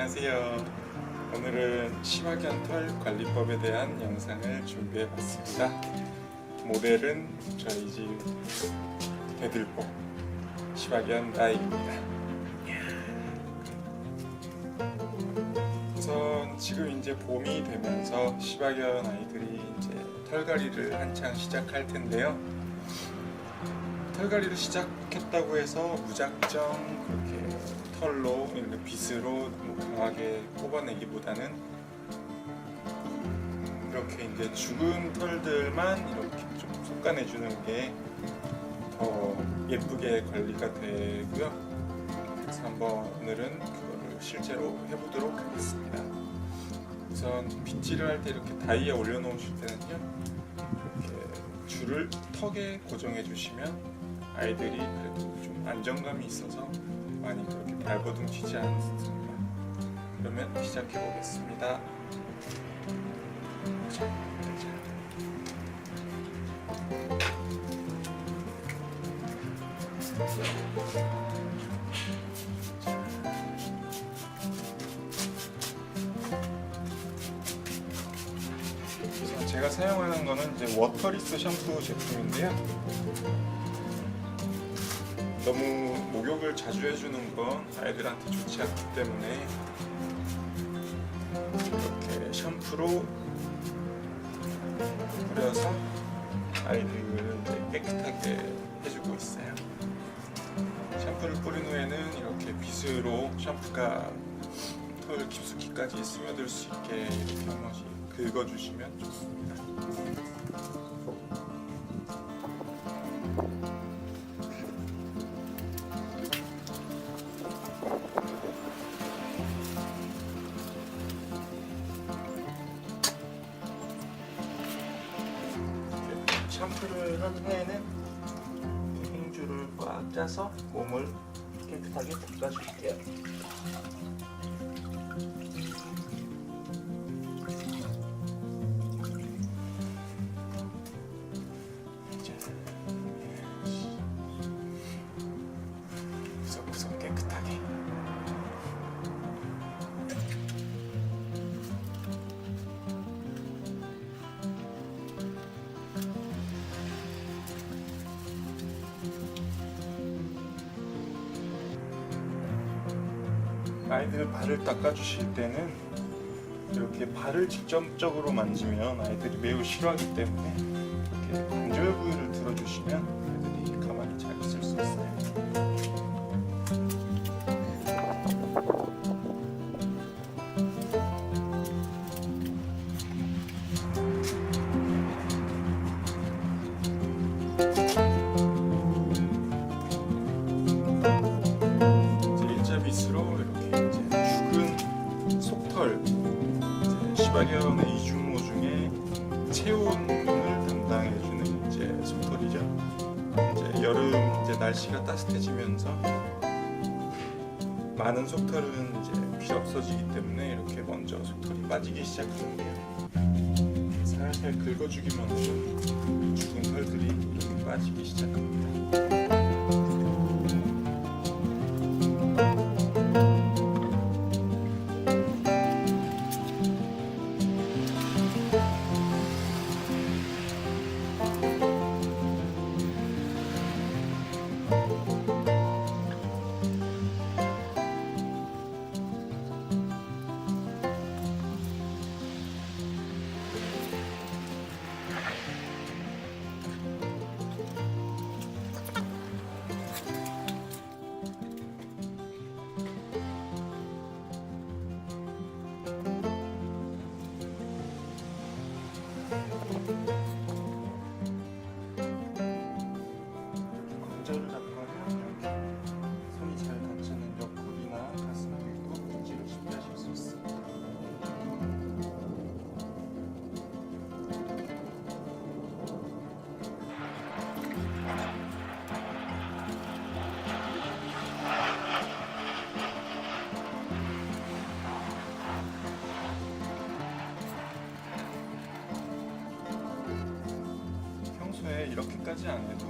안녕하세요. 오늘은 심화견 털 관리법에 대한 영상을 준비해 봤습니다. 모델은 저희 집 대들보 심화견 나이입니다. 우선 지금 이제 봄이 되면서 심화견 아이들이 이제 털갈이를 한창 시작할 텐데요. 털갈이를 시작했다고 해서 무작정 그렇게 털로 이렇게 빗으로 너무 강하게 뽑아내기보다는 이렇게 이제 죽은 털들만 이렇게 좀 솎아내주는 게 더 예쁘게 관리가 되고요. 그래서 한번 오늘은 그거를 실제로 해보도록 하겠습니다. 우선 빗질을 할 때 이렇게 다이에 올려놓으실 때는요. 이렇게 줄을 턱에 고정해 주시면 아이들이 그래도 좀 안정감이 있어서 많이 그렇게 발버둥 치지 않습니다. 그러면 시작해 보겠습니다. 제가 사용하는 거는 이제 워터리스 샴푸 제품인데요. 너무 목욕을 자주 해주는 건 아이들한테 좋지 않기 때문에 이렇게 샴푸로 뿌려서 아이들을 깨끗하게 해주고 있어요. 샴푸를 뿌린 후에는 이렇게 빗으로 샴푸가 털 깊숙이까지 스며들 수 있게 이렇게 한 번씩 긁어주시면 좋습니다. 샴푸를 한 후에는 이 행주를 꽉 짜서 몸을 깨끗하게 닦아줄게요. 아이들 발을 닦아주실 때는 이렇게 발을 직접적으로 만지면 아이들이 매우 싫어하기 때문에 이렇게 관절 부위를 들어주시면 시바견의 이중모 중에 체온을 담당해주는 이제 속털이죠. 이제 여름 이제 날씨가 따뜻해지면서 많은 속털은 이제 필요 없어지기 때문에 이렇게 먼저 속털이 빠지기 시작하는데요. 살살 긁어주기만으로 죽은 털들이 이렇게 빠지기 시작합니다. 안 해도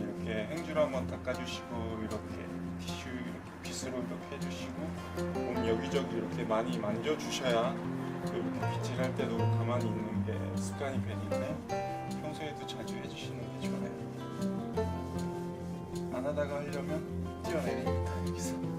이렇게 행주로 한번 닦아주시고 이렇게 티슈 이렇게 빗으로 이렇게 해주시고 몸 여기 여기저기 이렇게 많이 만져주셔야 또 이렇게 빗질할 때도 가만히 있는 게 습관이 되니까요. 평소에도 자주 해주시는 게 좋아요. 안 하다가 하려면 뛰어내립니다 여기서.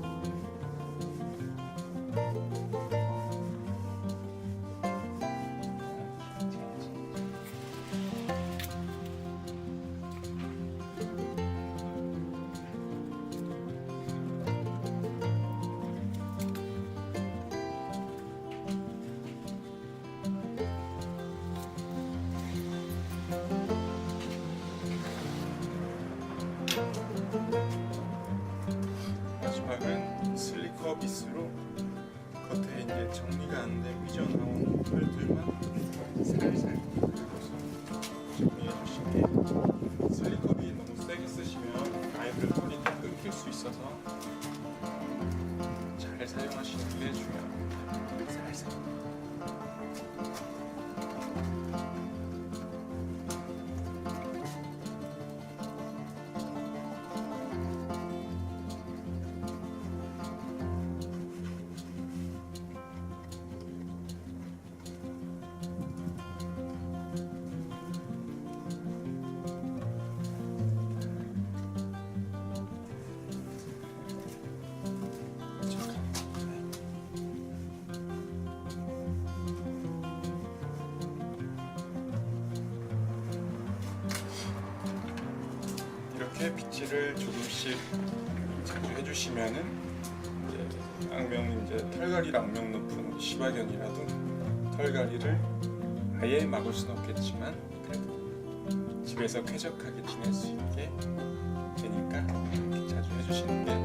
슬리커 비스로 겉에 이제 정리가 안 되고 삐져나온 털들만 살살 정리해 주시면 슬리커비 너무 세게 쓰시면 아이들 털이 다 끊길 수 있어서 이렇게 빗질을 조금씩 자주 해주시면은 이제 악명 이제 털갈이랑 악명 높은 시바견이라도 털갈이를 아예 막을 순 없겠지만 그래도 집에서 쾌적하게 지낼 수 있게 되니까 자주 해주시는 게.